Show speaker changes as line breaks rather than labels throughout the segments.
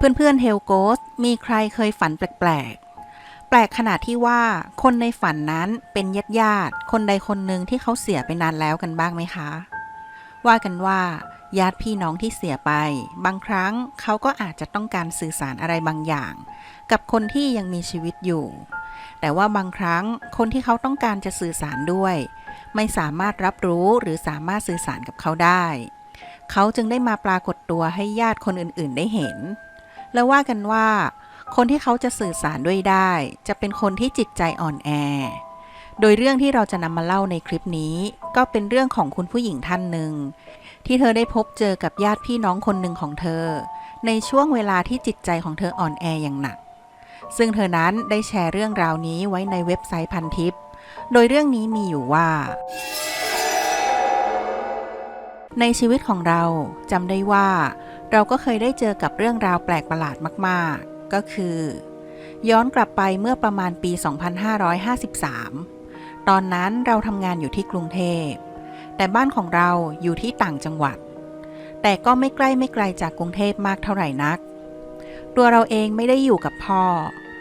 เพื่อนๆเฮลโกสมีใครเคยฝันแปลกๆ แปลกขนาดที่ว่าคนในฝันนั้นเป็นญาติญาติคนใดคนหนึ่งที่เขาเสียไปนานแล้วกันบ้างไหมคะ ว่ากันว่าญาติพี่น้องที่เสียไป บางครั้งเขาก็อาจจะต้องการสื่อสารอะไรบางอย่าง กับคนที่ยังมีชีวิตอยู่ แต่ว่าบางครั้งคนที่เขาต้องการจะสื่อสารด้วย ไม่สามารถรับรู้หรือสามารถสื่อสารกับเขาได้ เขาจึงได้มาปรากฏตัวให้ญาติคนอื่นๆ ได้เห็น แล้วว่ากันว่า คนที่เขาจะสื่อสารด้วยได้ จะเป็นคนที่จิตใจอ่อนแอ โดยเรื่องที่เราจะนำมาเล่าในคลิปนี้ ก็เป็นเรื่องของคุณผู้หญิงท่านหนึ่ง ที่เธอได้พบเจอกับญาติพี่น้องคนหนึ่งของเธอ ในช่วงเวลาที่จิตใจของเธออ่อนแออย่างหนัก ซึ่งเธอนั้นได้แชร์เรื่องราวนี้ไว้ในเว็บไซต์พันทิปโดยเรื่องนี้มีอยู่ว่าในชีวิตของเราจำได้ว่า เราก็เคยได้เจอกับเรื่องราวแปลกประหลาดมาก ๆ ก็คือ ย้อนกลับไปเมื่อประมาณปี 2553 ตอนนั้นเราทำงานอยู่ที่กรุงเทพ แต่บ้านของเราอยู่ที่ต่างจังหวัด แต่ก็ไม่ใกล้ไม่ไกลจากกรุงเทพมากเท่าไหร่นัก ตัวเราเองไม่ได้อยู่กับพ่อ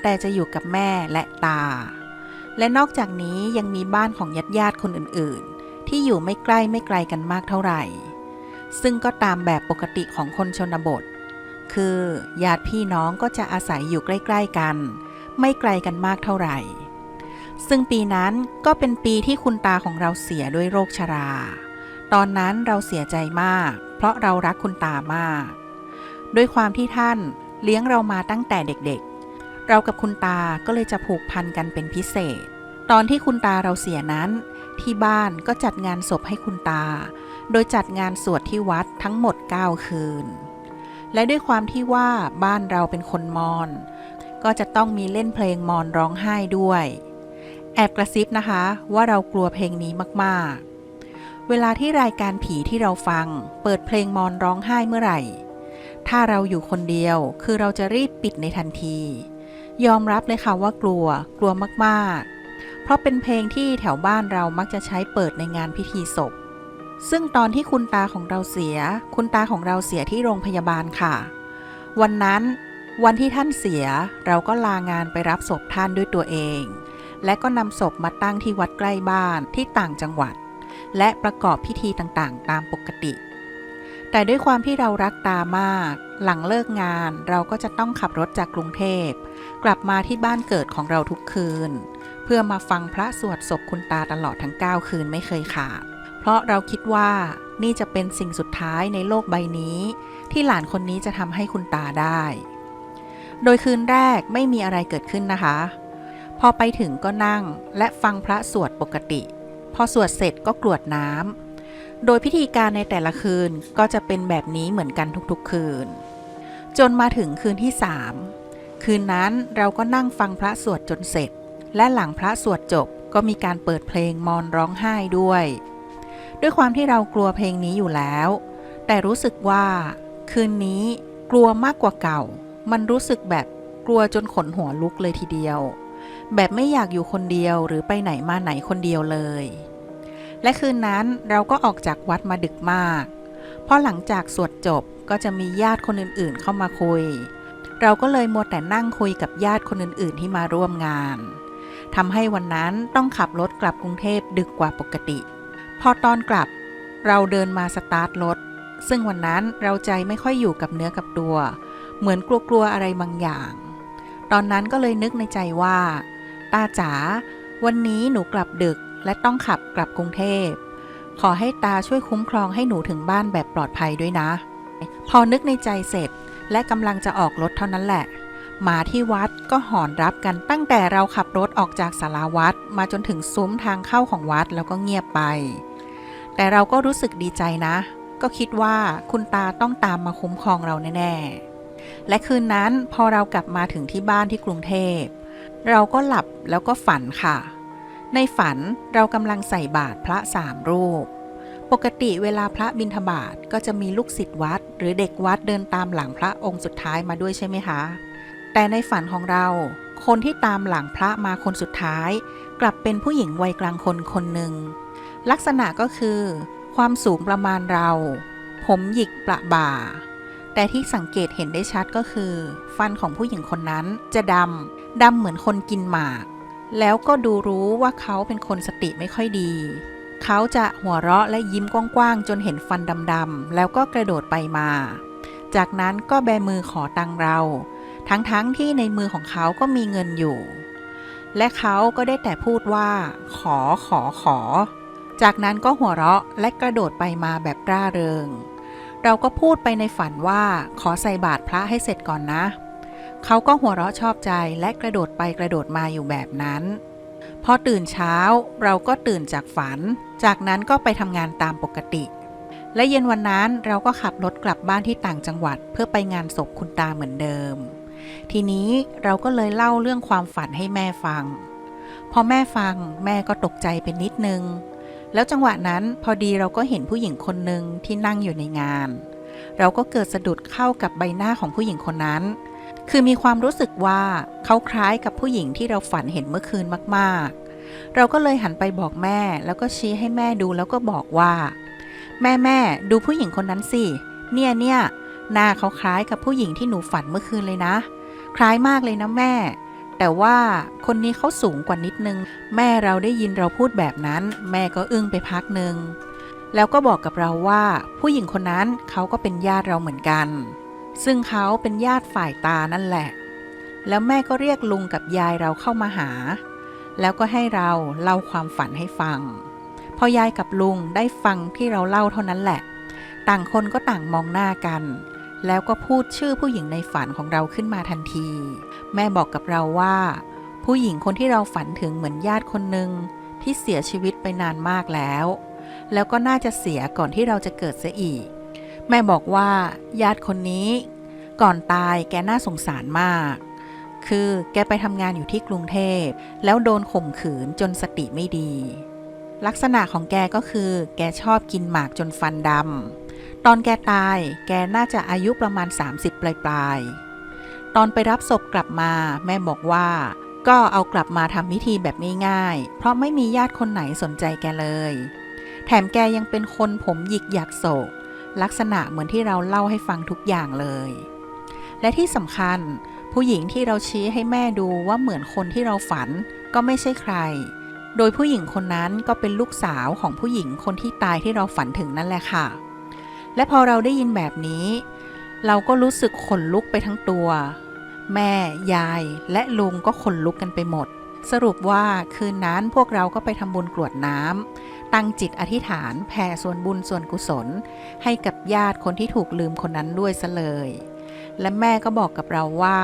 แต่จะอยู่กับแม่และตา และนอกจากนี้ยังมีบ้านของญาติญาติคนอื่น ๆ ที่อยู่ไม่ใกล้ไม่ไกลกันมากเท่าไหร่ ซึ่งก็ตามแบบปกติของคนชนบท คือญาติพี่น้องก็จะอาศัยอยู่ใกล้ ๆ กัน ไม่ไกลกันมากเท่าไหร่ ซึ่งปีนั้นก็เป็นปีที่คุณตาของเราเสียด้วยโรคชรา ตอนนั้นเราเสียใจมาก เพราะเรารักคุณตามาก ด้วยความที่ท่านเลี้ยงเรามาตั้งแต่เด็กๆ เรากับคุณตาก็เลยจะผูกพันกันเป็นพิเศษ ตอนที่คุณตาเราเสียนั้น ที่บ้านก็จัดงานศพให้คุณตา โดยจัดงานสวดที่วัดทั้งหมด 9 คืน และด้วยความที่ว่าบ้านเราเป็นคนมอญก็จะต้องมีเล่นเพลงมอญร้องไห้ด้วย แอบกระซิบนะคะว่าเรากลัวเพลงนี้มากๆ เวลาที่รายการผีที่เราฟัง เปิดเพลงมอญร้องไห้เมื่อไหร่ ถ้าเราอยู่คนเดียวคือเราจะรีบปิดในทันที ยอมรับเลยค่ะว่ากลัว กลัวมากๆ เพราะเป็นเพลงที่แถวบ้านเรามักจะใช้เปิดในงานพิธีศพ ซึ่งตอนที่คุณตาของเราเสีย คุณตาของเราเสียที่โรงพยาบาลค่ะ วันนั้นวันที่ท่านเสียเราก็ลางานไปรับศพท่านด้วยตัวเอง และก็นำศพมาตั้งที่วัดใกล้บ้านที่ต่างจังหวัด และประกอบพิธีต่างๆ ตามปกติ แต่ด้วยความที่เรารักตามาก หลังเลิกงานเราก็จะต้องขับรถจากกรุงเทพ กลับมาที่บ้านเกิดของเราทุกคืน เพื่อมาฟังพระสวดศพคุณตาตลอดทั้ง 9 คืนไม่เคยขาด ราะเราคิดว่านี่จะเป็นสิ่งสุดท้ายในโลกใบนี้ ที่หลานคนนี้จะทำให้คุณตาได้ โดยคืนแรกไม่มีอะไรเกิดขึ้นนะคะ พอไปถึงก็นั่งและฟังพระสวดปกติ พอสวดเสร็จก็กรวดน้ำโดยพิธีการในแต่ละคืนก็จะเป็นแบบนี้เหมือนกันทุกๆคืน จนมาถึงคืนที่3คืนนั้นเราก็นั่งฟังพระสวดจนเสร็จ และหลังพระสวดจบก็มีการเปิดเพลงมอนร้องไห้ด้วย ด้วยความที่เรากลัวเพลงนี้อยู่แล้ว แต่รู้สึกว่า คืนนี้กลัวมากกว่าเก่า มันรู้สึกแบบกลัวจนขนหัวลุกเลยทีเดียว แบบไม่อยากอยู่คนเดียวหรือไปไหนมาไหนคนเดียวเลย และคืนนั้นเราก็ออกจากวัดมาดึกมาก เพราะหลังจากสวดจบก็จะมีญาติคนอื่นๆเข้ามาคุย เราก็เลยมัวแต่นั่งคุยกับญาติคนอื่นๆที่มาร่วมงานทำให้วันนั้นต้องขับรถกลับกรุงเทพดึกกว่าปกติ พอตอนกลับ เราเดินมาสตาร์ทรถ ซึ่งวันนั้นเราใจไม่ค่อยอยู่กับเนื้อกับตัว เหมือนกลัวๆอะไรบางอย่าง ตอนนั้นก็เลยนึกในใจว่า ตาจ๋า วันนี้หนูกลับดึกและต้องขับกลับกรุงเทพ ขอให้ตาช่วยคุ้มครองให้หนูถึงบ้านแบบปลอดภัยด้วยนะ พอนึกในใจเสร็จและกำลังจะออกรถเท่านั้นแหละ หมาที่วัดก็หอนรับกันตั้งแต่เราขับรถออกจากศาลาวัดมาจนถึงซุ้มทางเข้าของวัดแล้วก็เงียบไป แต่เราก็รู้สึกดีใจนะ ก็คิดว่าคุณตาต้องตามมาคุ้มครองเราแน่ๆ และคืนนั้นพอเรากลับมาถึงที่บ้านที่กรุงเทพ เราก็หลับแล้วก็ฝันค่ะ ในฝันเรากำลังใส่บาตรพระสามรูป ปกติเวลาพระบิณฑบาตก็จะมีลูกศิษย์วัด หรือเด็กวัดเดินตามหลังพระองค์สุดท้ายมาด้วยใช่ไหมคะ แต่ในฝันของเรา คนที่ตามหลังพระมาคนสุดท้าย กลับเป็นผู้หญิงวัยกลางคนคนหนึ่ง ลักษณะก็คือ ความสูงประมาณเรา ผมหยิกประบ่า แต่ที่สังเกตเห็นได้ชัดก็คือ ฟันของผู้หญิงคนนั้นจะดำ ดำเหมือนคนกินหมาก แล้วก็ดูรู้ว่าเขาเป็นคนสติไม่ค่อยดี เขาจะหัวเราะและยิ้มกว้างๆ จนเห็นฟันดำๆ แล้วก็กระโดดไปมา จากนั้นก็แบมือขอตังเรา ทั้งๆทที่ในมือของเขาก็มีเงินอยู่และเขาก็ได้แต่พูดว่า ขอขอขอ จากนั้นก็หัวเราะและกระโดดไปมาแบบร่าเริง เราก็พูดไปในฝันว่าขอใส่บาตรพระให้เสร็จก่อนนะ เขาก็หัวเราะชอบใจและกระโดดไปกระโดดมาอยู่แบบนั้น พอตื่นเช้าเราก็ตื่นจากฝัน จากนั้นก็ไปทำงานตามปกติ และเย็นวันนั้นเราก็ขับรถกลับบ้านที่ต่างจังหวัด เพื่อไปงานศพคุณตาเหมือนเดิม ทีนี้เราก็เลยเล่าเรื่องความฝันให้แม่ฟัง พอแม่ฟังแม่ก็ตกใจเป็นนิดนึง แล้วจังหวะนั้นพอดีเราก็เห็นผู้หญิงคนหนึ่งที่นั่งอยู่ในงาน เราก็เกิดสะดุดเข้ากับใบหน้าของผู้หญิงคนนั้น คือมีความรู้สึกว่าเขาคล้ายกับผู้หญิงที่เราฝันเห็นเมื่อคืนมากๆ เราก็เลยหันไปบอกแม่ แล้วก็ชี้ให้แม่ดูแล้วก็บอกว่า แม่แม่ดูผู้หญิงคนนั้นสิ เนี่ยเนี่ยหน้าเขาคล้ายกับผู้หญิงที่หนูฝันเมื่อคืนเลยนะ คล้ายมากเลยนะแม่ แต่ว่าคนนี้เขาสูงกว่านิดนึง แม่เราได้ยินเราพูดแบบนั้น แม่ก็อึ้งไปพักหนึ่งแล้วก็บอกกับเราว่า ผู้หญิงคนนั้นเขาก็เป็นญาติเราเหมือนกัน ซึ่งเขาเป็นญาติฝ่ายตานั่นแหละ แล้วแม่ก็เรียกลุงกับยายเราเข้ามาหา แล้วก็ให้เราเล่าความฝันให้ฟัง พอยายกับลุงได้ฟังที่เราเล่าเท่านั้นแหละ ต่างคนก็ต่างมองหน้ากัน แล้วก็พูดชื่อผู้หญิงในฝันของเราขึ้นมาทันที แม่บอกกับเราว่า ผู้หญิงคนที่เราฝันถึงเหมือนญาติคนหนึ่งที่เสียชีวิตไปนานมากแล้ว แล้วก็น่าจะเสียก่อนที่เราจะเกิดเสียอีก แม่บอกว่า ญาติคนนี้ ก่อนตายแกน่าสงสารมาก คือแกไปทำงานอยู่ที่กรุงเทพ แล้วโดนข่มขืนจนสติไม่ดี ลักษณะของแกก็คือ แกชอบกินหมากจนฟันดำตอนแกตาย แกน่าจะอายุประมาณ 30 ปลายปลายๆ ตอนไปรับศพกลับมาแม่บอกว่า ก็เอากลับมาทำพิธีแบบง่ายๆ เพราะไม่มีญาติคนไหนสนใจแกเลย แถมแกยังเป็นคนผมหยิกหยักโศก ลักษณะเหมือนที่เราเล่าให้ฟังทุกอย่างเลย และที่สำคัญ ผู้หญิงที่เราชี้ให้แม่ดูว่าเหมือนคนที่เราฝันก็ไม่ใช่ใคร โดยผู้หญิงคนนั้นก็เป็นลูกสาวของผู้หญิงคนที่ตายที่เราฝันถึงนั่นแหละค่ะ และพอเราได้ยินแบบนี้ เราก็รู้สึกขนลุกไปทั้งตัว แม่ ยาย และลุงก็ขนลุกกันไปหมด สรุปว่าคืนนั้นพวกเราก็ไปทำบุญกรวดน้ำตั้งจิตอธิษฐานแผ่ส่วนบุญส่วนกุศล ให้กับญาติคนที่ถูกลืมคนนั้นด้วยซะเลย และแม่ก็บอกกับเราว่า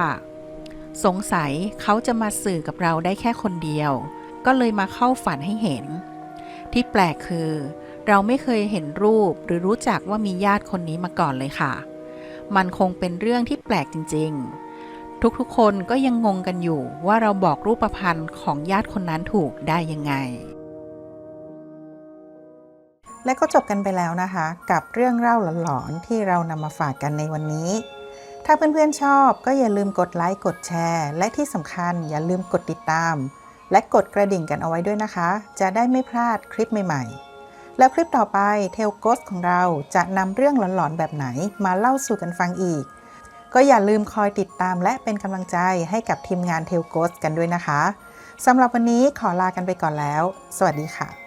สงสัยเขาจะมาสื่อกับเราได้แค่คนเดียว ก็เลยมาเข้าฝันให้เห็น ที่แปลกคือ เราไม่เคยเห็นรูปหรือรู้จักว่ามีญาติคนนี้มาก่อนเลยค่ะ มันคงเป็นเรื่องที่แปลกจริง ๆ ทุกๆ คนก็ยังงงกันอยู่ว่าเราบอกรูปพรรณของญาติคนนั้นถูกได้ยังไง
และก็จบกันไปแล้วนะคะ กับเรื่องเล่าหลอนๆที่เรานำมาฝากกันในวันนี้ ถ้าเพื่อนๆชอบก็อย่าลืมกดไลค์กดแชร์ และที่สำคัญอย่าลืมกดติดตาม และกดกระดิ่งกันเอาไว้ด้วยนะคะ จะได้ไม่พลาดคลิปใหม่ ๆ แล้วคลิปต่อไปเทลโกสของเราจะนำเรื่องหลอนๆแบบไหนมาเล่าสู่กันฟังอีก ก็อย่าลืมคอยติดตามและเป็นกำลังใจให้กับทีมงานเทลโกสกันด้วยนะคะสำหรับวันนี้ขอลากันไปก่อนแล้ว สวัสดีค่ะ